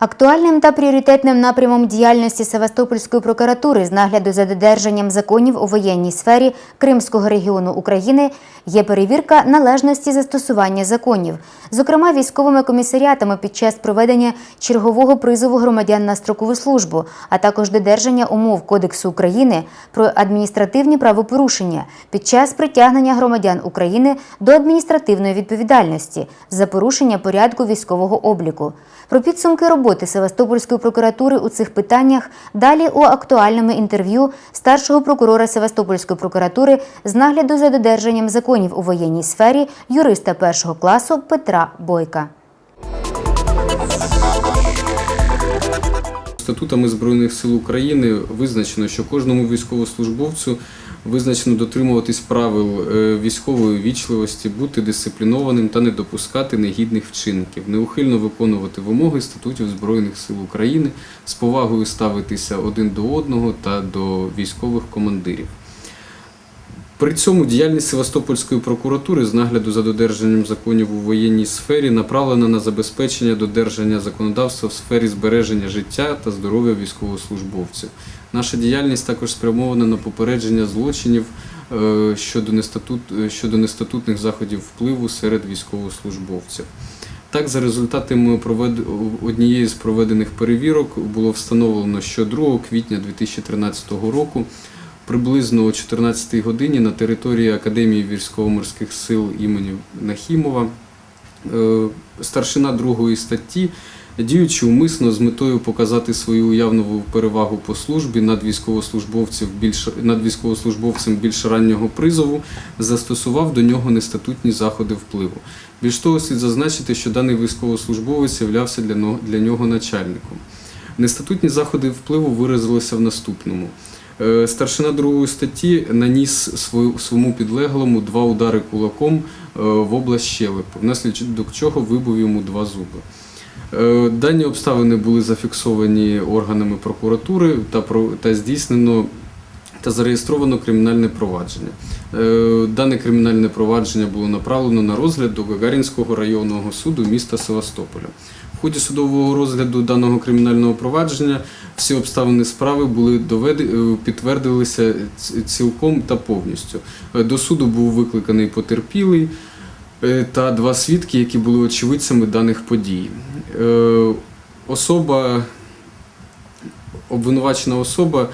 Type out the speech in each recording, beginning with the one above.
Актуальним та пріоритетним напрямом діяльності Севастопольської прокуратури з нагляду за додержанням законів у воєнній сфері Кримського регіону України є перевірка належності застосування законів, зокрема військовими комісаріатами під час проведення чергового призову громадян на строкову службу, а також додержання умов Кодексу України про адміністративні правопорушення під час притягнення громадян України до адміністративної відповідальності за порушення порядку військового обліку. Про підсумки роботи Севастопольської прокуратури у цих питаннях далі у актуальному інтерв'ю старшого прокурора Севастопольської прокуратури з нагляду за додержанням законів у воєнній сфері юриста першого класу Петра Бойка. Статутами Збройних сил України визначено, що кожному військовослужбовцю визначено дотримуватись правил е, військової вічливості, бути дисциплінованим та не допускати негідних вчинків, неухильно виконувати вимоги статутів Збройних сил України, з повагою ставитися один до одного та до військових командирів. При цьому діяльність Севастопольської прокуратури з нагляду за додержанням законів у воєнній сфері направлена на забезпечення додержання законодавства в сфері збереження життя та здоров'я військовослужбовців. Наша діяльність також спрямована на попередження злочинів е, щодо, нестатут, е, щодо нестатутних заходів впливу серед військовослужбовців. Так, за результатами однієї з проведених перевірок було встановлено, що 2 квітня 2013 року приблизно о 14 годині на території Академії військово-морських сил імені Нахімова е, старшина другої статті, діючи умисно з метою показати свою уявну перевагу по службі над військовослужбовців більш над військовослужбовцем більш раннього призову, застосував до нього нестатутні заходи впливу. Більш того, слід зазначити, що даний військовослужбовець являвся для нього начальником. Нестатутні заходи впливу виразилися в наступному. Е, Старшина другої статті наніс своєму підлеглому два удари кулаком е, в область щелепи, внаслідок чого вибив йому два зуби. Е, Дані обставини були зафіксовані органами прокуратури та, здійснено та зареєстровано кримінальне провадження. Дане кримінальне провадження було направлено на розгляд до Гагарінського районного суду міста Севастополя. Ході судового розгляду даного кримінального провадження всі обставини справи були доведи, е, підтвердилися цілком та повністю. Е, До суду був викликаний потерпілий е, та два свідки, які були очевидцями даних подій. Е, Особа, обвинувачена особа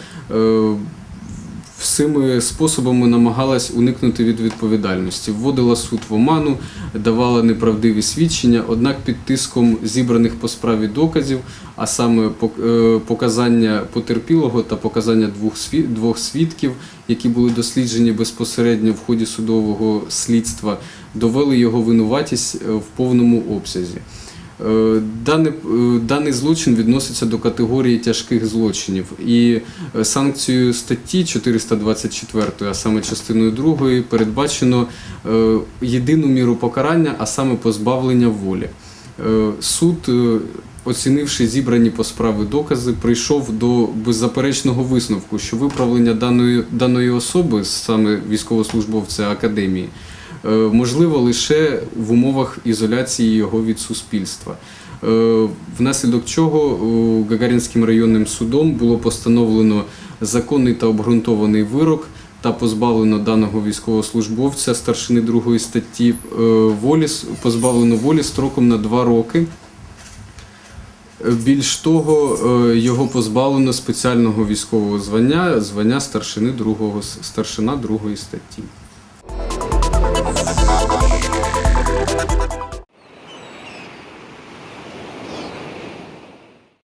всіми способами намагалась уникнути від відповідальності, вводила суд в оману, давала неправдиві свідчення, однак під тиском зібраних по справі доказів, а саме е, показання потерпілого та показання двох сві- свідків, які були досліджені безпосередньо в ході судового слідства, довели його винуватість е, в повному обсязі. Е, Даний, е, даний злочин відноситься до категорії тяжких злочинів, і е, санкцією статті 424, а саме частиною 2, передбачено єдину міру покарання, а саме позбавлення волі. Суд, оцінивши зібрані по справи докази, прийшов до беззаперечного висновку, що виправлення даної, даної особи, саме військовослужбовця академії, можливо лише в умовах ізоляції його від суспільства. Е, Внаслідок чого е, Гагарінським районним судом було постановлено законний та обґрунтований вирок та позбавлено даного військовослужбовця старшини другої статті е, волі, позбавлено волі строком на два роки. Е, Більш того, е, його позбавлено спеціального військового звання, звання старшини другого, старшина другої статті.